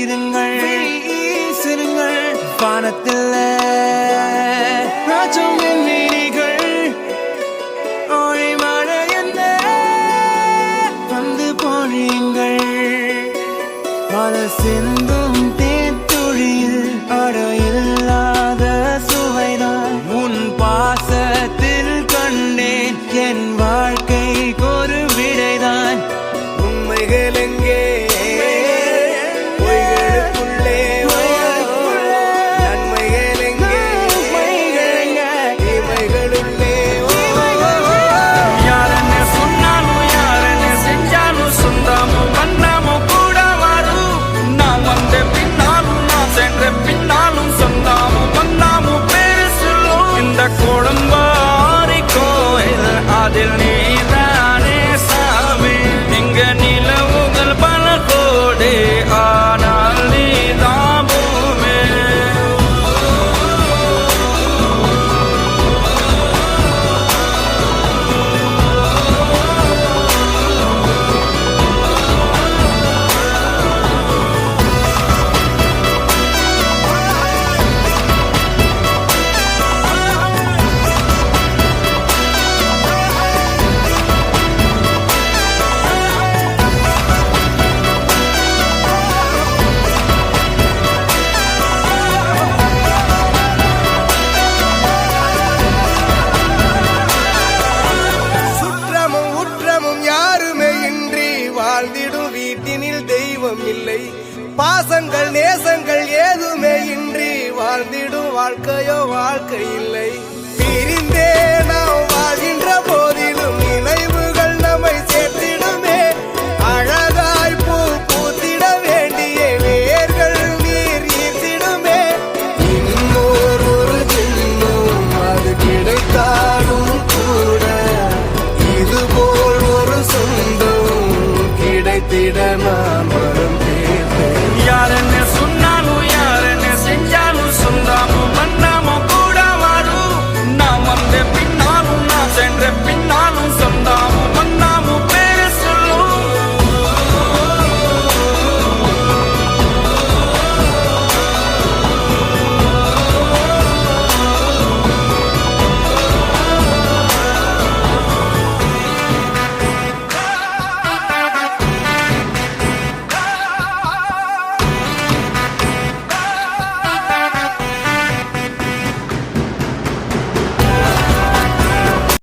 வீசிருங்கள் வீசிருங்கள் வானத்தில் ராஜம் என்னிகள் ஓழி வாழ என்ன? வந்து போழியுங்கள். தெய்வம் இல்லை. பாசங்கள் நேசங்கள் ஏதுமே இன்றி வாழ்ந்திடும் வாழ்க்கையோ வாழ்க்கை இல்லை. பிரிந்தே நாம் வாழ்கின்ற போதிலும் நினைவுகள் நம்மை சேர்த்திடுமே. அழகாய் பூ பூத்திட வேண்டிய வேர்கள் நீர் ஈர்த்திடுமே. இன்னோர் ஒரு தின்னும் அது கிடைத்தாலும் கூட இதுபோல் ஒரு சொந்தம் கிடைத்திட நாம